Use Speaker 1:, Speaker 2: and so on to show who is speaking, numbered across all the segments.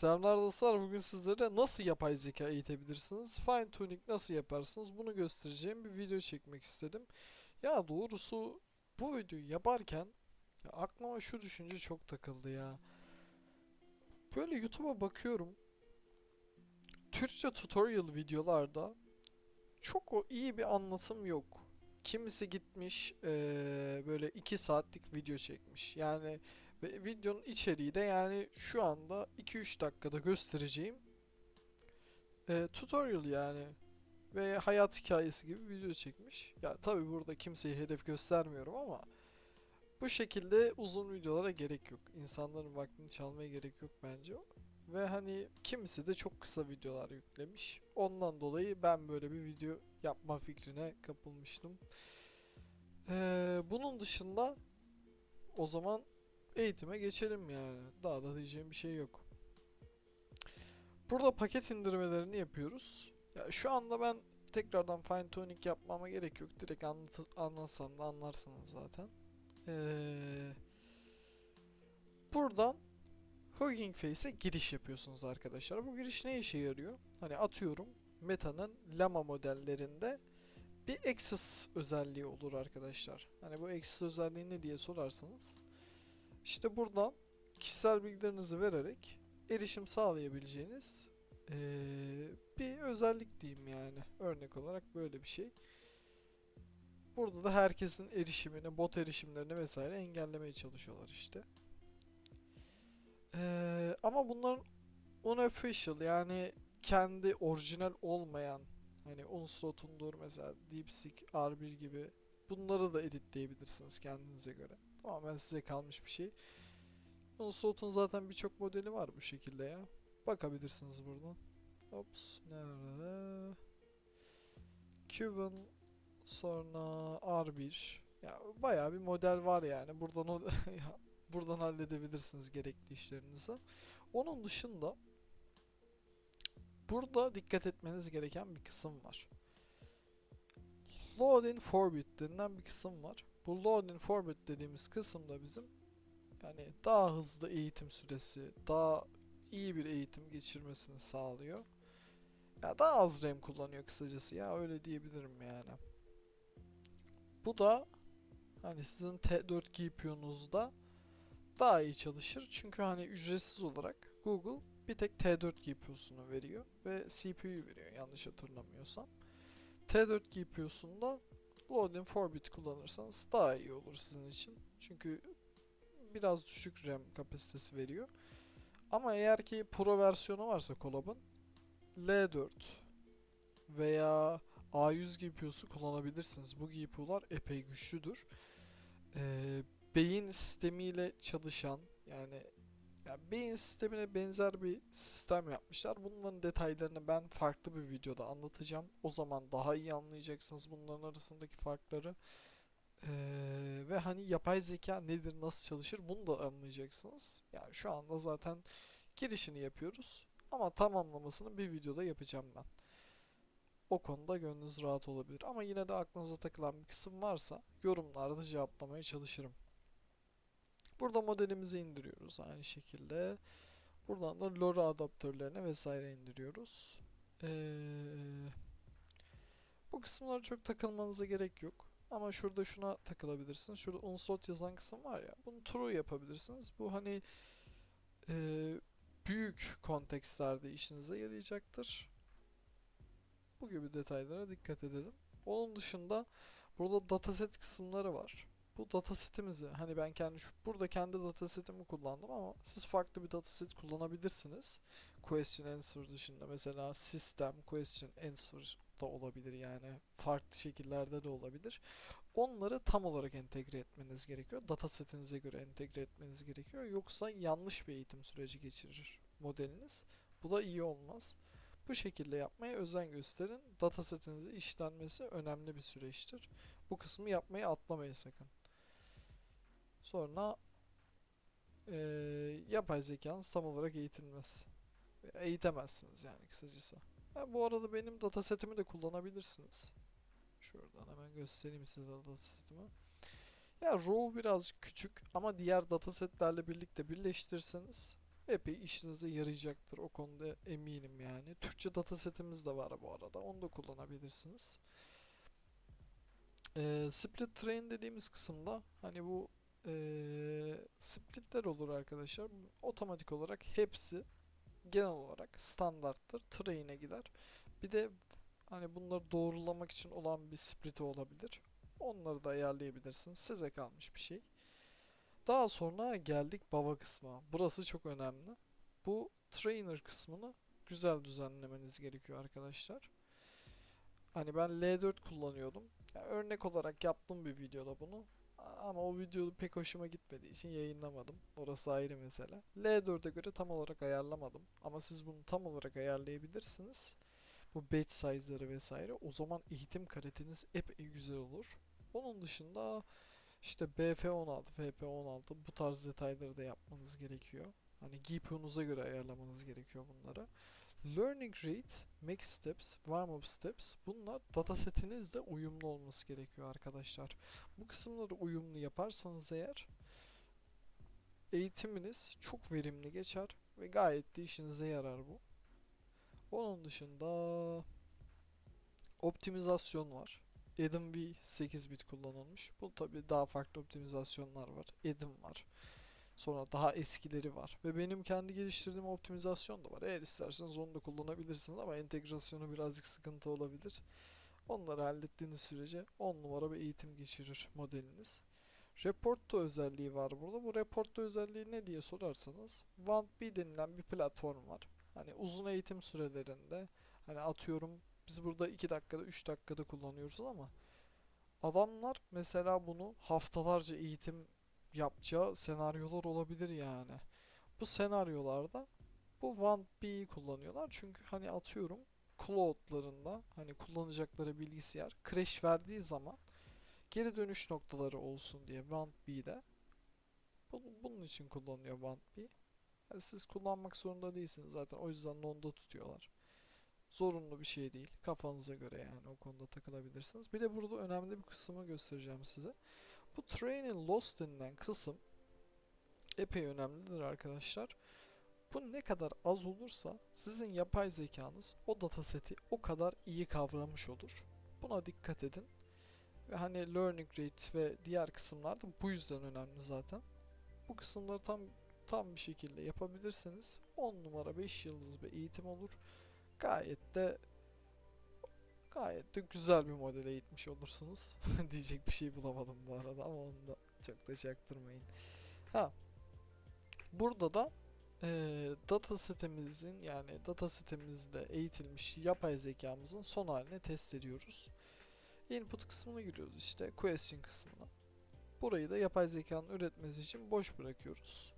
Speaker 1: Selamlar dostlar. Bugün sizlere nasıl yapay zeka eğitebilirsiniz, fine tuning nasıl yaparsınız bunu göstereceğim bir video çekmek istedim. Ya doğrusu bu videoyu yaparken ya aklıma şu düşünce çok takıldı ya. Böyle YouTube'a bakıyorum. Türkçe tutorial videolarda çok o iyi bir anlatım yok. Kimisi gitmiş eee, böyle 2 saatlik video çekmiş. Yani ve videonun içeriği de yani şu anda 2-3 dakikada göstereceğim e, tutorial yani ve hayat hikayesi gibi video çekmiş. Ya tabi burada kimseye hedef göstermiyorum ama bu şekilde uzun videolara gerek yok. İnsanların vaktini çalmaya gerek yok bence. Ve hani kimisi de çok kısa videolar yüklemiş. Ondan dolayı ben böyle bir video yapma fikrine kapılmıştım. Ee, bunun dışında o zaman eğitime geçelim yani. Daha da diyeceğim bir şey yok. Burada paket indirmelerini yapıyoruz. Ya şu anda ben tekrardan fine tuning yapmama gerek yok. Direkt anlat anlatsam da anlarsınız zaten. Ee, buradan Hugging Face'e giriş yapıyorsunuz arkadaşlar. Bu giriş ne işe yarıyor? Hani atıyorum Meta'nın Llama modellerinde bir access özelliği olur arkadaşlar. Hani bu access özelliği ne diye sorarsanız işte buradan kişisel bilgilerinizi vererek erişim sağlayabileceğiniz eee, bir özellik diyeyim yani. Örnek olarak böyle bir şey. Burada da herkesin erişimini, bot erişimlerini vesaire engellemeye çalışıyorlar işte. Eee, ama bunların unofficial yani kendi orijinal olmayan hani Onslaught'undur mesela DeepSeek R1 gibi bunları da editleyebilirsiniz kendinize göre. Tamamen size kalmış bir şey. Onslaught'un zaten birçok modeli var bu şekilde ya. Bakabilirsiniz buradan. Ops nerede? Cuban sonra R1 ya bayağı bir model var yani. Buradan o buradan halledebilirsiniz gerekli işlerinizi. Onun dışında burada dikkat etmeniz gereken bir kısım var. Load in Forbit denilen bir kısım var. Bu Load in Forbit dediğimiz kısımda bizim yani daha hızlı eğitim süresi, daha iyi bir eğitim geçirmesini sağlıyor. Ya daha az RAM kullanıyor kısacası ya öyle diyebilirim yani. Bu da hani sizin T4 GPU'nuzda daha iyi çalışır. Çünkü hani ücretsiz olarak Google bir tek T4 GPU'sunu veriyor ve CPU'yu veriyor yanlış hatırlamıyorsam. T4 GPU'sunda Loading 4 bit kullanırsanız daha iyi olur sizin için. Çünkü biraz düşük RAM kapasitesi veriyor. Ama eğer ki Pro versiyonu varsa Collab'ın L4 veya A100 GPU'su kullanabilirsiniz. Bu GPU'lar epey güçlüdür. Ee, beyin sistemiyle çalışan yani ya beyin sistemine benzer bir sistem yapmışlar. Bunların detaylarını ben farklı bir videoda anlatacağım. O zaman daha iyi anlayacaksınız bunların arasındaki farkları. Ee, ve hani yapay zeka nedir, nasıl çalışır bunu da anlayacaksınız. Yani şu anda zaten girişini yapıyoruz. Ama tamamlamasını bir videoda yapacağım ben. O konuda gönlünüz rahat olabilir. Ama yine de aklınıza takılan bir kısım varsa yorumlarda cevaplamaya çalışırım. Burada modelimizi indiriyoruz aynı şekilde. Buradan da LoRa adaptörlerine vesaire indiriyoruz. Ee, bu kısımlara çok takılmanıza gerek yok. Ama şurada şuna takılabilirsiniz. Şurada onslaught yazan kısım var ya. Bunu true yapabilirsiniz. Bu hani e, büyük kontekstlerde işinize yarayacaktır. Bu gibi detaylara dikkat edelim. Onun dışında burada dataset kısımları var. Bu datasetimizi hani ben kendi şu, burada kendi datasetimi kullandım ama siz farklı bir dataset kullanabilirsiniz. Question answer dışında mesela system question answer da olabilir yani farklı şekillerde de olabilir. Onları tam olarak entegre etmeniz gerekiyor. Datasetinize göre entegre etmeniz gerekiyor. Yoksa yanlış bir eğitim süreci geçirir modeliniz. Bu da iyi olmaz. Bu şekilde yapmaya özen gösterin. Datasetinizi işlenmesi önemli bir süreçtir. Bu kısmı yapmayı atlamayın sakın. Sonra eee yapay zekanız tam olarak eğitilmez. Eğitemezsiniz yani kısacası. Ha, bu arada benim datasetimi de kullanabilirsiniz. Şuradan hemen göstereyim size datasetimi. Ya RAW biraz küçük ama diğer datasetlerle birlikte birleştirirseniz epey işinize yarayacaktır. O konuda eminim yani. Türkçe datasetimiz de var bu arada. Onu da kullanabilirsiniz. Ee, split train dediğimiz kısımda hani bu ee, splitler olur arkadaşlar. Otomatik olarak hepsi genel olarak standarttır. Train'e gider. Bir de hani bunları doğrulamak için olan bir split'i olabilir. Onları da ayarlayabilirsiniz. Size kalmış bir şey. Daha sonra geldik baba kısmına. Burası çok önemli. Bu trainer kısmını güzel düzenlemeniz gerekiyor arkadaşlar. Hani ben L4 kullanıyordum. Ya örnek olarak yaptım bir videoda bunu. Ama o video pek hoşuma gitmediği için yayınlamadım. Orası ayrı mesele. L4'e göre tam olarak ayarlamadım. Ama siz bunu tam olarak ayarlayabilirsiniz. Bu batch size'ları vesaire. O zaman eğitim kaliteniz epey güzel olur. Onun dışında işte BF16, FP16 bu tarz detayları da yapmanız gerekiyor. Hani GPU'nuza göre ayarlamanız gerekiyor bunları. Learning rate, max steps, warm-up steps bunlar datasetinizle uyumlu olması gerekiyor arkadaşlar. Bu kısımları uyumlu yaparsanız eğer eğitiminiz çok verimli geçer ve gayet de işinize yarar bu. Onun dışında optimizasyon var. Edim V 8 bit kullanılmış. Bu tabi daha farklı optimizasyonlar var. Edim var. Sonra daha eskileri var. Ve benim kendi geliştirdiğim optimizasyon da var. Eğer isterseniz onu da kullanabilirsiniz ama entegrasyonu birazcık sıkıntı olabilir. Onları hallettiğiniz sürece 10 numara bir eğitim geçirir modeliniz. Report'ta özelliği var burada. Bu report'ta özelliği ne diye sorarsanız OneB denilen bir platform var. Hani uzun eğitim sürelerinde hani atıyorum biz burada 2 dakikada 3 dakikada kullanıyoruz ama adamlar mesela bunu haftalarca eğitim yapacağı senaryolar olabilir yani. Bu senaryolarda bu OneB'yi kullanıyorlar. Çünkü hani atıyorum cloud'larında hani kullanacakları bilgisayar crash verdiği zaman geri dönüş noktaları olsun diye OneB'de bu- bunun için kullanıyor OneB. Yani siz kullanmak zorunda değilsiniz zaten. O yüzden onda tutuyorlar. Zorunlu bir şey değil. Kafanıza göre yani o konuda takılabilirsiniz. Bir de burada önemli bir kısmı göstereceğim size. Bu training loss denilen kısım epey önemlidir arkadaşlar. Bu ne kadar az olursa sizin yapay zekanız o dataseti o kadar iyi kavramış olur. Buna dikkat edin. Ve hani learning rate ve diğer kısımlar da bu yüzden önemli zaten. Bu kısımları tam tam bir şekilde yapabilirseniz 10 numara 5 yıldız bir eğitim olur. Gayet de gayet de güzel bir model eğitmiş olursunuz. Diyecek bir şey bulamadım bu arada ama onu da çok da çaktırmayın. Ha. Burada da eee data sitemizin yani data sitemizde eğitilmiş yapay zekamızın son halini test ediyoruz. Input kısmına giriyoruz işte question kısmına. Burayı da yapay zekanın üretmesi için boş bırakıyoruz.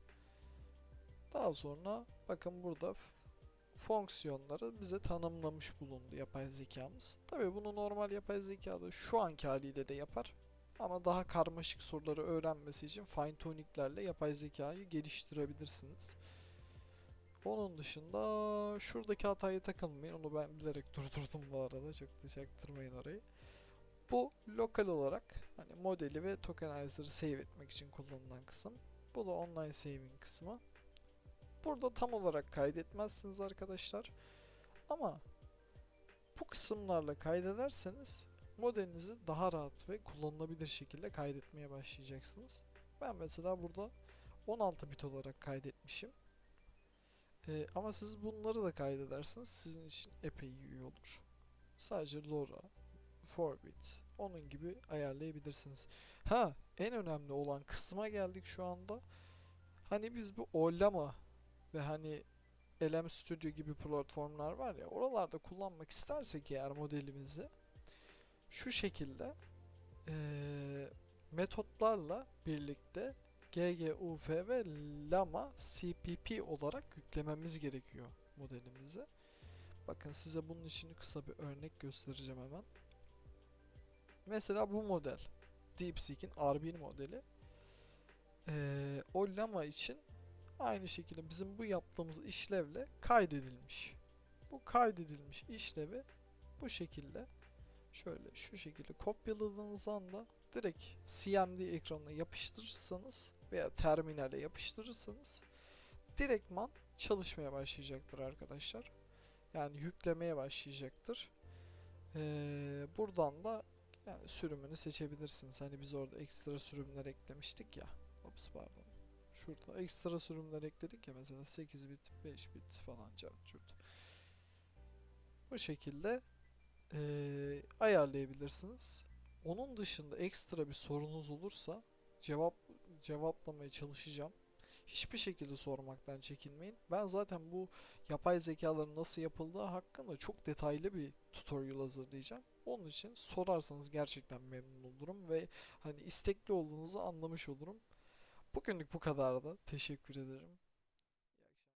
Speaker 1: Daha sonra bakın burada fonksiyonları bize tanımlamış bulundu yapay zekamız. Tabii bunu normal yapay zekada şu anki haliyle de yapar. Ama daha karmaşık soruları öğrenmesi için fine tuning'lerle yapay zekayı geliştirebilirsiniz. Onun dışında şuradaki hataya takılmayın. Onu ben bilerek durdurdum bu arada. Çok da çaktırmayın orayı. Bu lokal olarak hani modeli ve tokenizer'ı save etmek için kullanılan kısım. Bu da online saving kısmı. Burada tam olarak kaydetmezsiniz arkadaşlar. Ama bu kısımlarla kaydederseniz modelinizi daha rahat ve kullanılabilir şekilde kaydetmeye başlayacaksınız. Ben mesela burada 16 bit olarak kaydetmişim. Ee, ama siz bunları da kaydederseniz sizin için epey iyi olur. Sadece LoRa, 4 bit, onun gibi ayarlayabilirsiniz. Ha, en önemli olan kısma geldik şu anda. Hani biz bu Ollama ve hani LM Studio gibi platformlar var ya oralarda kullanmak istersek eğer modelimizi şu şekilde eee, metotlarla birlikte GGUF ve Lama CPP olarak yüklememiz gerekiyor modelimizi. Bakın size bunun için kısa bir örnek göstereceğim hemen. Mesela bu model DeepSeek'in R1 modeli. Eee, o Lama için aynı şekilde bizim bu yaptığımız işlevle kaydedilmiş. Bu kaydedilmiş işlevi bu şekilde şöyle şu şekilde kopyaladığınız anda direkt CMD ekranına yapıştırırsanız veya terminale yapıştırırsanız direktman çalışmaya başlayacaktır arkadaşlar. Yani yüklemeye başlayacaktır. Ee, buradan da yani sürümünü seçebilirsiniz. Hani biz orada ekstra sürümler eklemiştik ya. Ops pardon. Şurada ekstra sürümler ekledik ya mesela 8 bit, 5 bit falan cart. Bu şekilde eee, ayarlayabilirsiniz. Onun dışında ekstra bir sorunuz olursa cevap cevaplamaya çalışacağım. Hiçbir şekilde sormaktan çekinmeyin. Ben zaten bu yapay zekaların nasıl yapıldığı hakkında çok detaylı bir tutorial hazırlayacağım. Onun için sorarsanız gerçekten memnun olurum ve hani istekli olduğunuzu anlamış olurum. Bugünlük bu kadardı. Teşekkür ederim.